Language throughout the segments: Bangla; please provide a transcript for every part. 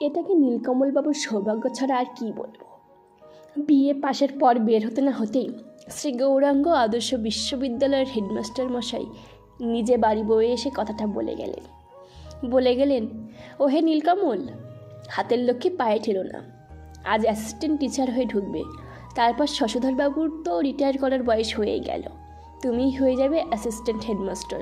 এটাকে নীলকমলবাবুর সৌভাগ্য ছাড়া আর কি বলব? বিয়ে পাশের পর বের হতে না হতেই শ্রী গৌরাঙ্গ আদর্শ বিশ্ববিদ্যালয়ের হেডমাস্টার মশাই নিজে বাড়ি বয়ে এসে কথাটা বলে গেলেন। বলে গেলেন ও হে নীলকমল, হাতের লক্ষ্মী পায়ে ঠেলো না। আজ অ্যাসিস্ট্যান্ট টিচার হয়ে ঢুকবে। তারপর শশধরবাবুর তো রিটায়ার করার বয়স হয়েই গেল। তুমিই হয়ে যাবে অ্যাসিস্ট্যান্ট হেডমাস্টার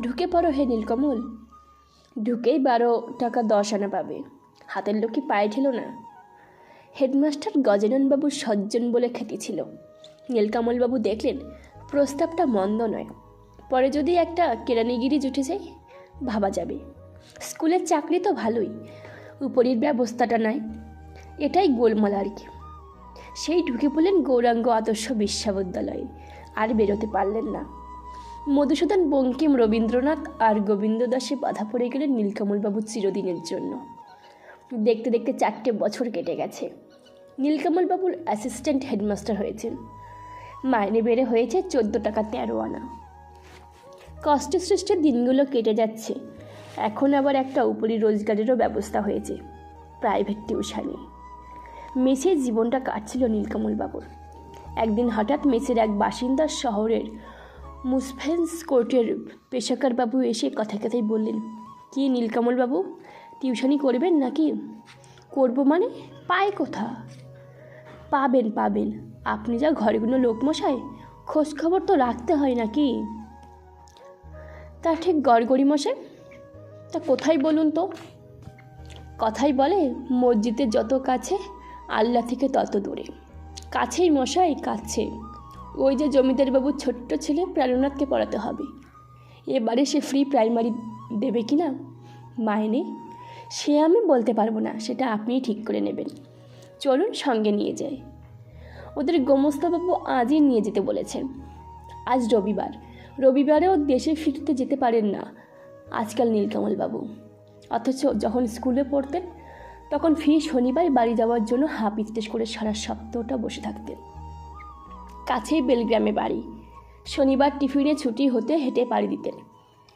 ঢুকে পড়ো হে নীলকমল। ঢুকেই বারো টাকা দশ আনা পাবে। হাতের লক্ষ্মী পায়ে ঠেলো না। হেডমাস্টার গজাননবাবুর সজ্জন বলে খ্যাতি ছিল। নীলকমলবাবু দেখলেন প্রস্তাবটা মন্দ নয়। পরে যদি একটা কেরানিগিরি জুটে যায়, ভাবা যাবে। স্কুলের চাকরি তো ভালোই, উপরের ব্যবস্থাটা নাই। এটাই গোলমাল আর কি। সেই ঢুকে পড়লেন গৌরাঙ্গ আদর্শ বিশ্ববিদ্যালয়ে, আর বেরোতে পারলেন না। মধুসূদন বঙ্কিম রবীন্দ্রনাথ আর গোবিন্দ দাসে বাধা পড়ে গেলেন নীলকমলবাবু চিরদিনের জন্য। দেখতে দেখতে চারটে বছর কেটে গেছে। নীলকমলবাবুর অ্যাসিস্ট্যান্ট হেডমাস্টার হয়েছেন। মাইনে বেড়ে হয়েছে চোদ্দ টাকা তেরো আনা। কষ্ট সৃষ্টির দিনগুলো কেটে যাচ্ছে। এখন আবার একটা উপরি রোজগারেরও ব্যবস্থা হয়েছে প্রাইভেট টিউশানি মেসের জীবনটা কাটছিল নীলকমলবাবুর। একদিন হঠাৎ মেসের এক বাসিন্দা শহরের মুসফেন্স কোর্টের পেশাকারবাবু এসে কথায় কথায় বললেন, কি নীলকমলবাবু? টিউশনি করবেন নাকি? করব মানে পায় কোথা? পাবেন পাবেন। আপনি যা ঘরেগুলো লোকমশাই খোঁজ খবর তো রাখতে হয় নাকি? তা ঠিক গড়গড়ি মশাই, তা কোথায় বলুন তো? কথাই বলে, মসজিদের যত কাছে আল্লাহ থেকে তত দূরে। কাছেই মশাই, কাছে। ওই যে জমিদার বাবুর ছোট্ট ছেলে প্রাণনাথকে পড়াতে হবে। এবারে সে ফ্রি প্রাইমারি দেবে কি না মাইনে সে আমি বলতে পারব না, সেটা আপনিই ঠিক করে নেবেন। চলুন সঙ্গে নিয়ে যাই। ওদের গোমস্তাবাবু আজই নিয়ে যেতে বলেছেন। আজ রবিবার। রবিবারেও দেশে ফিরতে যেতে পারেন না আজকাল নীলকমলবাবু। অথচ যখন স্কুলে পড়তেন, তখন ফি শনিবার বাড়ি যাওয়ার জন্য হাঁ পিত্তেশ করে সারা সপ্তাহটা বসে থাকতেন। কাছেই বেলগ্রামে বাড়ি। শনিবার টিফিনে ছুটি হতে হেঁটে পাড়ি দিতেন।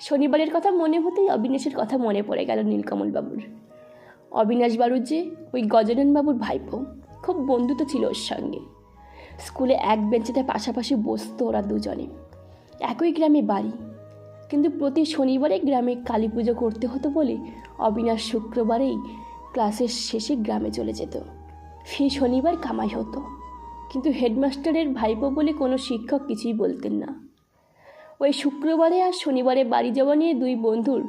শনিবারের কথা মনে হতেই অবিনাশের কথা মনে পড়ে গেল নীলকমলবাবুর। অবিনাশ বাবুর যে ওই গজাননবাবুর ভাইপো খুব বন্ধুত্ব ছিল ওর সঙ্গে। স্কুলে এক বেঞ্চেতে পাশাপাশি বসতো ওরা দুজনে। একই গ্রামে বাড়ি। কিন্তু প্রতি শনিবারে গ্রামে কালী পুজো করতে হতো বলে অবিনাশ শুক্রবারেই ক্লাসের শেষে গ্রামে চলে যেত। ফি শনিবার কামাই হতো। কিন্তু হেডমাস্টারের ভাইপো বলে কোনো শিক্ষক কিছুই বলতেন না। ওই শুক্রবারে আর শনিবারে বাড়ি যাওয়া নিয়ে দুই বন্ধুর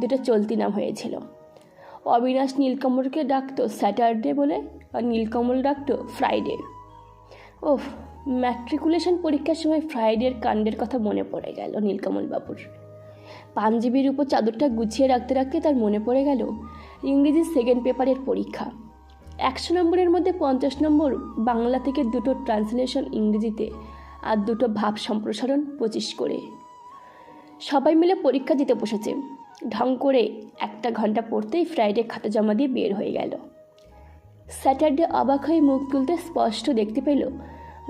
দুটো চলতি নাম হয়েছিল। অবিনাশ নীলকমলকে ডাকতো স্যাটারডে বলে আর নীলকমল ডাকতো ফ্রাইডে। ওহ ম্যাট্রিকুলেশন পরীক্ষার সময় ফ্রাইডের কাণ্ডের কথা মনে পড়ে গেল নীলকমল বাবুর। পাঞ্জাবির উপর চাদরটা গুছিয়ে রাখতে রাখতে তার মনে পড়ে গেল ইংরেজি সেকেন্ড পেপারের পরীক্ষা। একশো নম্বরের মধ্যে পঞ্চাশ নম্বর বাংলা থেকে দুটো ট্রান্সলেশন ইংরেজিতে আর দুটো ভাব সম্প্রসারণ পঁচিশ করে। সবাই মিলে পরীক্ষা দিতে বসেছে। ঢং করে একটা ঘণ্টা পড়তেই ফ্রাইডে খাতা জমা দিয়ে বের হয়ে গেল। স্যাটারডে অবাক হয়ে মুখ তুলতে স্পষ্ট দেখতে পেল,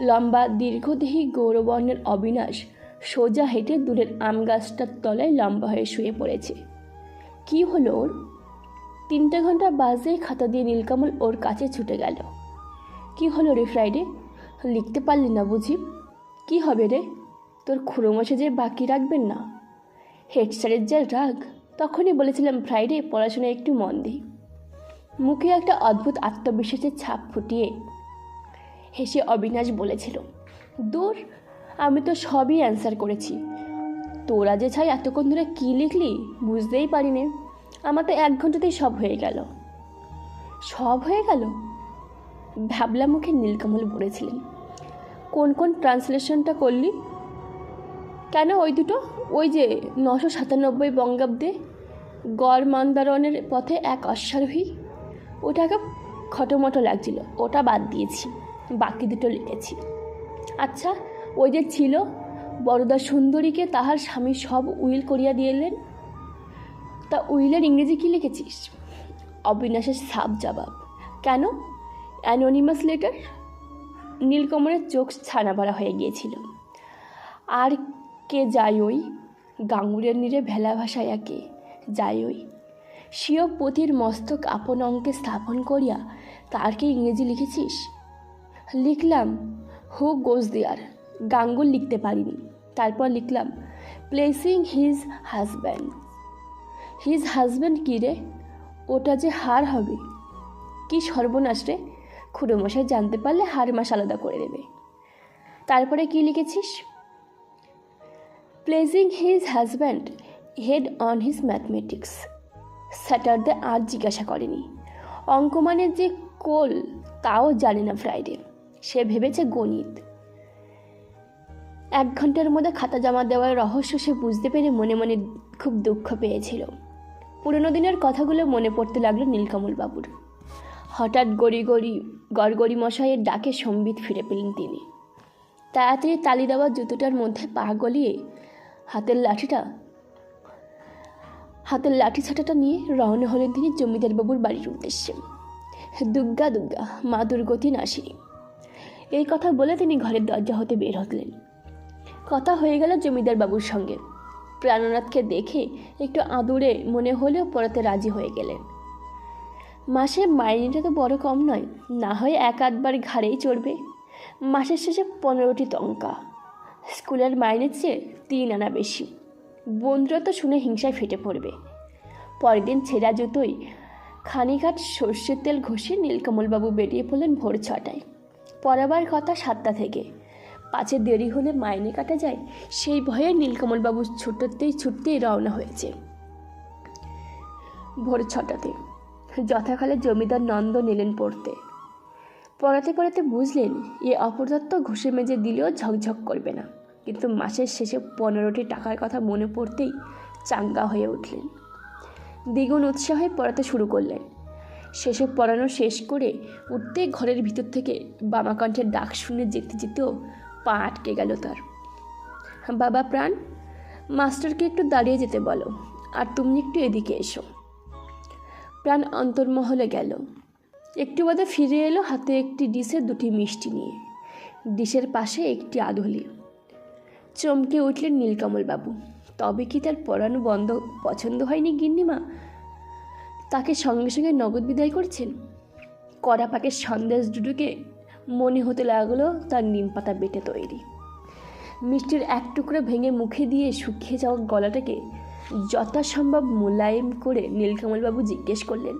লম্বা দীর্ঘদেহী গৌরবর্ণের অবিনাশ সোজা হেঁটে দূরের আম গাছটার তলায় লম্বা হয়ে শুয়ে পড়েছে। কি হলো ওর? তিনটে ঘণ্টা বাজে খাতা দিয়ে নীলকমল ওর কাছে ছুটে গেল। কি হলো রে ফ্রাইডে লিখতে পারলি না বুঝি। কি হবে রে? তোর খুঁড়োমশে যে বাকি রাখবেন না। হেড স্যারের যা রাগ, তখনই বলেছিলাম ফ্রাইডে পড়াশোনায় একটু মন দিই মুখে একটা অদ্ভুত আত্মবিশ্বাসের ছাপ ফুটিয়ে হেসে অবিনাশ বলেছিল, দূর, আমি তো সবই অ্যান্সার করেছি। তোরা যে ছাই এতক্ষণ ধরে কী লিখলি, বুঝতেই পারিনি। আমার তো এক ঘন্টাতেই সব হয়ে গেল। সব হয়ে গেল? ভাবলা মুখে নীলকমল বলেছিলেন। কোন কোন ট্রান্সলেশনটা করলি? কেন ওই দুটো? ওই যে নশো সাতানব্বই বঙ্গাব্দে গড় মন্দারণের পথে এক অশ্বারোহী। ওটাকে খটোমটো লাগছিল, ওটা বাদ দিয়েছি, বাকি দুটো লিখেছি। আচ্ছা ওই যে ছিল বড়দা সুন্দরীকে তাহার স্বামী সব উইল করিয়া দিয়েলেন তা উইলের ইংরেজি কী লিখেছিস? অবিনাশের সাপ জবাব। কেন? Anonymous letter? নীলকমলের চোখ ছানা ভরা হয়ে গিয়েছিল। আর কে যাই ওই গাঙ্গুরের নীরে ভেলা ভাষায় একে যাই ওই স্বীয় পতির মস্তক আপন অঙ্কে স্থাপন করিয়া তারকে ইংরেজি লিখেছিস? লিখলাম, হু গোজ দেয়ার গাঙ্গুল লিখতে পারিনি। তারপর লিখলাম placing his husband his husband কী রে? ওটা যে হার হবে। কি সর্বনাশ রে? খুড়োমশাই জানতে পারলে হার মাস আলাদা করে দেবে। তারপরে কি লিখেছিস? Placing his husband head on his mathematics Saturday আর জিজ্ঞাসা করেনি। অঙ্কমানের যে কোল, তাও জানে না ফ্রাইডে সে ভেবেছে গণিত। এক ঘণ্টার মধ্যে খাতা জমা দেওয়ার রহস্য সে বুঝতে পেরে মনে মনে খুব দুঃখ পেয়েছিল। পুরনো দিনের কথাগুলো মনে পড়তে লাগল নীলকমল বাবুর। হঠাৎ গড়ি গড়ি, গড়গড়ি মশাইয়ের ডাকে সম্বিত ফিরে পেলেন তিনি। তাড়াতাড়ি তালি দেওয়া জুতোটার মধ্যে পা গলিয়ে হাতের লাঠিটা, হাতের লাঠি ছাটাটা নিয়ে রওনা হলেন তিনি জমিদার বাবুর বাড়ির উদ্দেশ্যে। দুর্গা দুর্গা মা দুর্গতি নাসিনী। এই কথা বলে তিনি ঘরের দরজা হতে বের হতলেন কথা হয়ে গেল জমিদার বাবুর সঙ্গে। প্রাণনাথকে দেখে একটু আদুরে মনে হলেও পড়াতে রাজি হয়ে গেলেন। মাসে মাইনেটা তো বড় কম নয়, না হয় এক আধবার ঘাড়েই চড়বে। মাসের শেষে পনেরোটি টঙ্কা স্কুলের মাইনের চেয়ে তিন আনা বেশি। বন্ধুরা তো শুনে হিংসায় ফেটে পড়বে। পরের দিন ছেঁড়া জুতোই খানিঘাট সর্ষের তেল ঘষে নীলকমলবাবু বেরিয়ে পড়লেন ভোর ছটায়। পড়াবার কথা সাতটা থেকে। পাঁচে দেরি হলে মাইনে কাটা যায়, সেই ভয়ে নীলকমলবাবু ছুটতেই ছুটতেই রওনা হয়েছে। ভোর ছটাতে যথাকালে জমিদার নন্দ নিলেন পড়তে। পড়াতে পড়াতে বুঝলেন, এ অপদার্থ ঘষে মেজে দিলেও ঝকঝক করবে না। কিন্তু মাসের শেষে পনেরোটি টাকার কথা মনে পড়তেই চাঙ্গা হয়ে উঠলেন। দ্বিগুণ উৎসাহে পড়াতে শুরু করলেন। শেষে পড়ানো শেষ করে উঠতেই ঘরের ভিতর থেকে বামাকণ্ঠের ডাক শুনে যেতে যেতেও পা আটকে গেল তার। বাবা প্রাণ, মাস্টারকে একটু দাঁড়িয়ে যেতে বলো, আর তুমি একটু এদিকে এসো। প্রাণ অন্তর্মহলে গেল। একটু বাদে ফিরে এলো হাতে একটি ডিশে দুটি মিষ্টি নিয়ে। ডিশের পাশে একটি আধলি চমকে উঠলেন নীলকমলবাবু তবে কি তার পড়ানো বন্ধ পছন্দ হয়নি গিন্নিমা? তাকে সঙ্গে সঙ্গে নগদ বিদায় করছেন? কড়া পাকের সন্দেশ দুটোকে মনে হতে লাগল তার নিম পাতা বেটে তৈরি। মিষ্টির এক টুকরো ভেঙে মুখে দিয়ে শুকিয়ে যাওয়া গলাটাকে যথাসম্ভব মোলায়েম করে নীলকমলবাবু জিজ্ঞেস করলেন,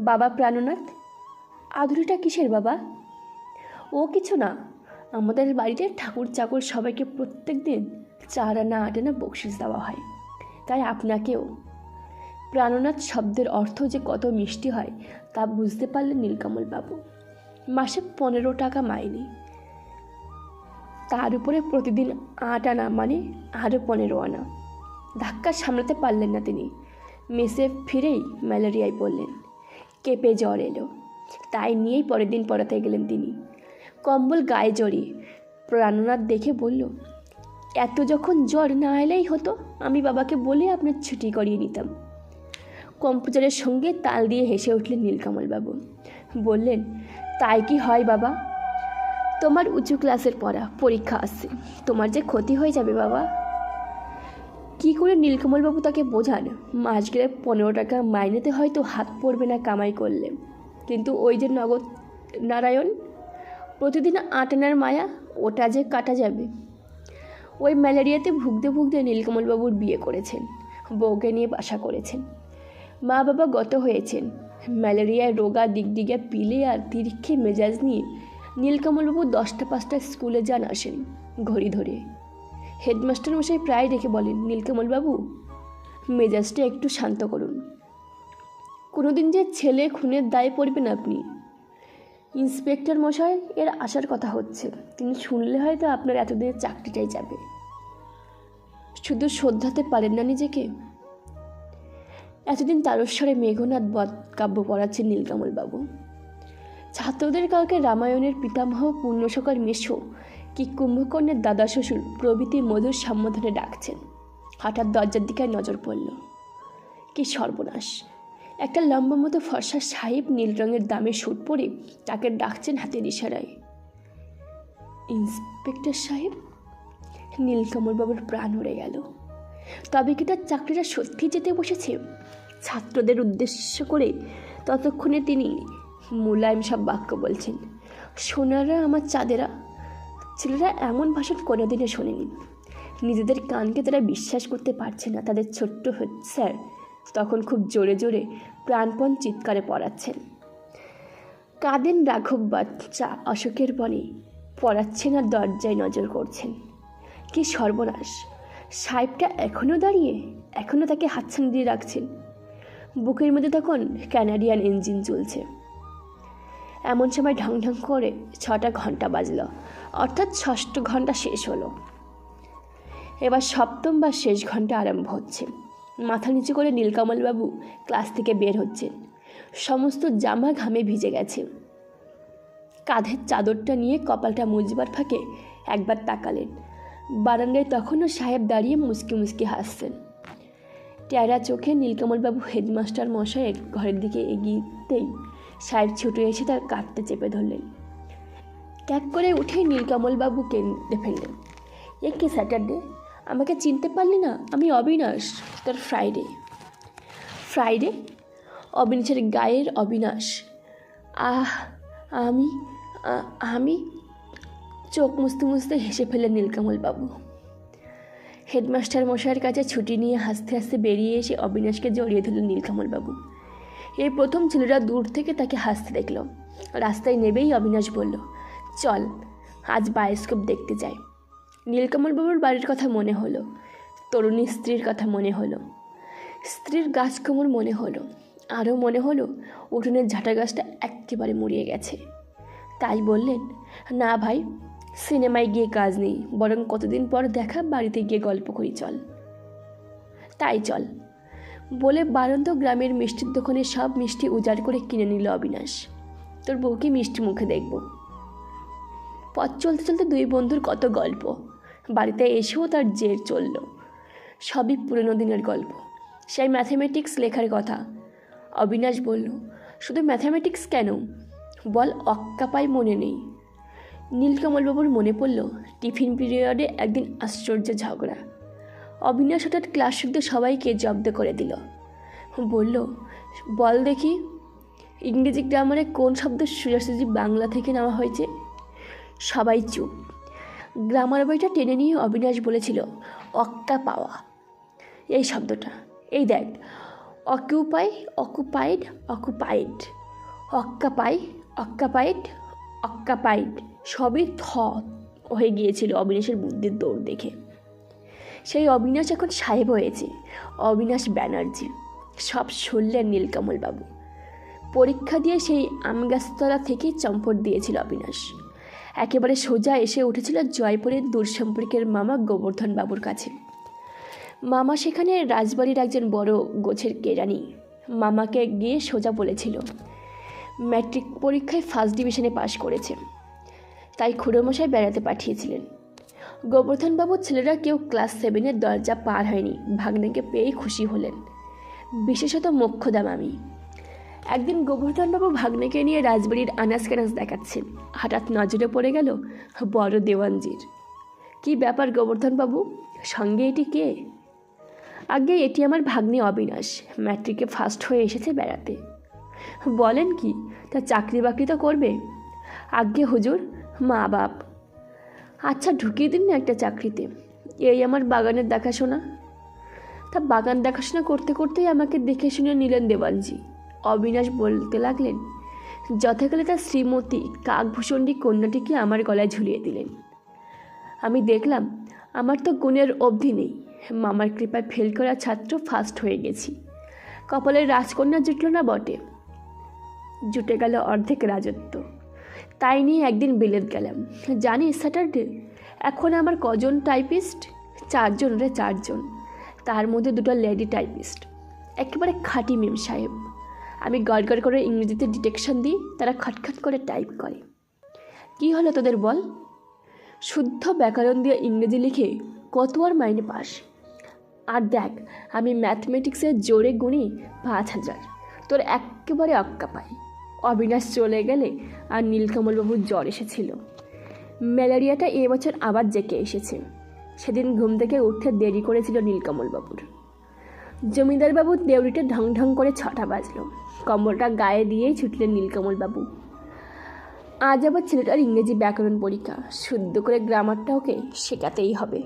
বাবা প্রাণনাথ আধুরিটা কিসের বাবা? ও কিছু না আমাদের বাড়িতে ঠাকুর চাকর সবাইকে প্রত্যেক দিন চার আনা আট আনা বকশিস দেওয়া হয়। তাই আপনাকেও। প্রাণনাথ শব্দের অর্থ যে কত মিষ্টি হয়, তা বুঝতে পারলেন নীলকমলবাবু। মাসে পনেরো টাকা মাইনে। তার উপরে প্রতিদিন আট আনা মানে আরও পনেরো আনা। ধাক্কা সামলাতে পারলেন না তিনি। মেসে ফিরেই ম্যালেরিয়ায় পড়লেন। কেঁপে জ্বর এলো। তাই নিয়েই পরের দিন পড়াতে গেলেন তিনি। কম্বল গায়ে জড়িয়ে। প্রাণনাথ দেখে বলল, এত যখন জ্বর না এলেই হতো, আমি বাবাকে বলে আপনার ছুটি করিয়ে নিতাম কম্পিউটারের সঙ্গে তাল দিয়ে হেসে উঠলেন নীলকমলবাবু। বললেন, তাই কি হয় বাবা? তোমার উঁচু ক্লাসের পড়া, পরীক্ষা আসছে। তোমার যে ক্ষতি হয়ে যাবে বাবা কি করে নীলকমলবাবু তাকে বোঝান? মাস গেলে পনেরো টাকা মাইনেতে হয়তো হাত পড়বে না কামাই করলে। কিন্তু ওই যে নগদ নারায়ণ প্রতিদিন আটানার মায়া, ওটা যে কাটা যাবে। ওই ম্যালেরিয়াতে ভুগতে ভুগতে নীলকমলবাবুর বিয়ে করেছেন, বউকে নিয়ে বাসা করেছেন। মা বাবা গত হয়েছেন। ম্যালেরিয়ায় রোগা দিগদিগা পিলে আর তিরিক্ষে মেজাজ নিয়ে নীলকমলবাবু দশটা পাঁচটা স্কুলে যান আসেন, ঘড়ি ধরে। হেডমাস্টার মশাই প্রায় ডেকে বলেন, নীলকমলবাবু, মেজাজটা একটু শান্ত করুন। কোনোদিন যে ছেলে খুনের দায়ে পড়বেন আপনি ইন্সপেক্টর মশাই এর আসার কথা হচ্ছে। তিনি শুনলে হয়তো আপনার এতদিনের চাকরিটাই যাবে। শুধু শ্রদ্ধাতে পারেন না নিজেকে। এতদিন তারস্বরে মেঘনাথ বধ কাব্য পড়াচ্ছেন নীলকমলবাবু ছাত্রদের কাউকে রামায়ণের পিতামহ পূর্ণশকর মেশো, কি কুম্ভকর্ণের দাদা শ্বশুর প্রভৃতি মধুর সম্বোধনে ডাকছেন। হঠাৎ দরজার দিকে নজর পড়ল। কি সর্বনাশ। একটা লম্বা মতো ফর্সা সাহেব নীল রঙের দামে সুট পরে তাকে ডাকছেন হাতের ইশারায়। ইন্সপেক্টর সাহেব নীলকমলবাবুর প্রাণ উড়ে গেল। তবে কি তার চাকরিটা সত্যি যেতে বসেছে? ছাত্রদের উদ্দেশ্য করে ততক্ষণে তিনি মুলায়ম সব বাক্য বলছেন, সোনারা আমার চাঁদেরা। ছেলেরা এমন ভাষণ কোনোদিনও শোনেনি। নিজেদের কানকে তারা বিশ্বাস করতে পারছে না। তাদের ছোট্ট স্যার তখন খুব জোরে জোরে প্রাণপণ চিৎকারে পড়াচ্ছেন। কাঁদেন রাঘব বাচ্চা অশোকের বনে, পড়াচ্ছেন আর দরজায় নজর করছেন। কি সর্বনাশ, সাহেবটা এখনও দাঁড়িয়ে এখনও তাকে হাতছানি দিয়ে রাখছেন। বুকের মধ্যে তখন ক্যানাডিয়ান ইঞ্জিন চলছে। এমন সময় ঢং ঢং করে ছটা ঘণ্টা বাজলো, অর্থাৎ ষষ্ঠ ঘণ্টা শেষ হলো। এবার সপ্তম বা শেষ ঘণ্টা আরম্ভ হচ্ছে। মাথা নিচু করে নীলকমলবাবু ক্লাস থেকে বের হচ্ছেন সমস্ত জামা ঘামে ভিজে গেছে। কাঁধের চাদরটা নিয়ে কপালটা মুজবার ফাঁকে একবার তাকালেন। বারান্দায় তখনও সাহেব দাঁড়িয়ে মুসকি মুসকি হাসছেন। ট্যারা চোখে নীলকমলবাবু হেডমাস্টার মশাইয়ের ঘরের দিকে এগিয়েতেই সাহেব ছুটে এসে তার কাঁধটা চেপে ধরলেন। ক্যাক করে উঠেই নীলকমলবাবুকে ফেললেন। এ স্যাটারডে? আমাকে চিনতে পারলি না? আমি অবিনাশ, তার ফ্রাইডে ফ্রাইডে অবিনাশের গায়ের অবিনাশ। আহ, আমি আমি চোখ মুছতে মুছতে হেসে ফেলেন নীলকমলবাবু। হেডমাস্টার মশাইয়ের কাছে ছুটি নিয়ে হাসতে হাসতে বেরিয়ে এসে অবিনাশকে জড়িয়ে ধরলেন নীলকমলবাবু। এই প্রথম ছেলেরা দূর থেকে তাকে হাসতে দেখল। রাস্তায় নেবেই অবিনাশ বলল, চল, আজ বায়োস্কোপ দেখতে যাই। নীলকমলবাবুর বাড়ির কথা মনে হলো, তরুণী স্ত্রীর কথা মনে হলো, স্ত্রীর গাছ কোমর মনে হলো, আরও মনে হলো উঠোনের ঝাঁটা গাছটা একেবারে মরিয়ে গেছে। তাই বললেন, না ভাই, সিনেমায় গিয়ে কাজ নেই, বরং কতদিন পর দেখা বাড়িতে গিয়ে গল্প করি চল। তাই চল, বলে বারন্ত গ্রামের মিষ্টির দোকানে সব মিষ্টি উজাড় করে কিনে নিল অবিনাশ। তোর বউকে মিষ্টি মুখে দেখব। পথ চলতে চলতে দুই বন্ধুর কত গল্প বাড়িতে এসেও তার জের চলল। সবই পুরনো দিনের গল্প। সেই ম্যাথামেটিক্স লেখার কথা। অবিনাশ বলল, শুধু ম্যাথামেটিক্স কেন? বল অক্কাপাই মনে নেই। নীলকমলবাবুর মনে পড়ল, টিফিন পিরিয়ডে একদিন আশ্চর্য ঝগড়া। অবিনাশ হঠাৎ ক্লাস শুদ্ধে সবাইকে জব্দ করে দিল। বলল, বল দেখি, ইংরেজি গ্রামারে কোন শব্দ সোজাসুজি বাংলা থেকে নেওয়া হয়েছে? সবাই চুপ। গ্রামার বইটা টেনে নিয়ে অবিনাশ বলেছিল, অক্কা পাওয়া। এই শব্দটা। এই দেখ অকিউপাই অকুপাইড অকুপাইড। অক্কাপাই অক্কাপাইড অক্কাপাইড সবই থ হয়ে গিয়েছিল অবিনাশের বুদ্ধির দৌড় দেখে। সেই অবিনাশ এখন সাহেব হয়েছে, অবিনাশ ব্যানার্জি। সব শুনলেন নীলকমলবাবু। পরীক্ষা দিয়ে সেই আমগাছতলা থেকেই চম্পট দিয়েছিল অবিনাশ। একেবারে সোজা এসে উঠেছিল জয়পুরের দূর সম্পর্কের মামা গোবর্ধন বাবুর কাছে। মামা সেখানে রাজবাড়ির একজন বড় গোছের কেরানি। মামাকে গিয়ে সোজা বলেছিল, ম্যাট্রিক পরীক্ষায় ফার্স্ট ডিভিশনে পাশ করেছে। তাই খুড়োমশাই বেড়াতে পাঠিয়েছিলেন। গোবর্ধনবাবুর ছেলেরা কেউ ক্লাস সেভেনের দরজা পার হয়নি, ভাগ্নেকে পেয়েই খুশি হলেন। বিশেষত মোক্ষদা মামি একদিন গোবর্ধনবাবু ভাগ্নেকে নিয়ে রাজবাড়ির আনাস কানাস দেখাচ্ছেন। হঠাৎ নজরে পড়ে গেল বড় দেওয়ানজির। কি ব্যাপার গোবর্ধনবাবু? সঙ্গে এটি কে? আগে এটি আমার ভাগ্নে অবিনাশ, ম্যাট্রিকে ফার্স্ট হয়ে এসেছে বেড়াতে। বলেন কি, তা চাকরি বাকরি তো করবে? আজ্ঞে হুজুর, মা বাপ। আচ্ছা ঢুকিয়ে দিন না একটা চাকরিতে। এই আমার বাগানের দেখাশোনা। তা বাগান দেখাশোনা করতে করতেই আমাকে দেখে শুনে নিলেন দেবানজি অবিনাশ বলতে লাগলেন, যথাকালে তার শ্রীমতী কাকভূষণ্ডী কন্যাটিকে আমার গলায় ঝুলিয়ে দিলেন। আমি দেখলাম, আমার তো গুণের অবধি নেই। মামার কৃপায় ফেল করা ছাত্র ফার্স্ট হয়ে গেছি। কপালের রাজকন্যা জুটল না বটে। জুটে গেল অর্ধেক রাজত্ব। তাই নিয়ে একদিন বিলেত গেলাম। জানি স্যাটারডে, এখন আমার কজন টাইপিস্ট? চারজন রে, চারজন। তার মধ্যে দুটো লেডি টাইপিস্ট। একেবারে খাঁটি মেম সাহেব। আমি গড় গড় করে ইংরেজিতে ডিটেকশন দিই, তারা খটখট করে টাইপ করে। কি হলো তোদের বল? শুদ্ধ ব্যাকরণ দিয়ে ইংরেজি লিখে কত আর মাইনে পাস আর দেখ, আমি ম্যাথমেটিক্সের জোরে গুনি পাঁচ হাজার। তোর একেবারে অক্কা পাই। অবিনাশ চলে গেলে আর নীলকমলবাবুর জ্বর এসেছিল। ম্যালেরিয়াটা এবছর আবার জেকে এসেছে। সেদিন ঘুম থেকে উঠতে দেরি করেছিল নীলকমলবাবুর। জমিদারবাবুর দেউড়িতে ঢং ঢং করে ছটা বাজলো। কম্বলটা গায়ে দিয়েই ছুটলেন নীলকমলবাবু। আজ আবার ছেলেটার ইংরেজি ব্যাকরণ পরীক্ষা। শুদ্ধ করে গ্রামারটা ওকে শেখাতেই হবে।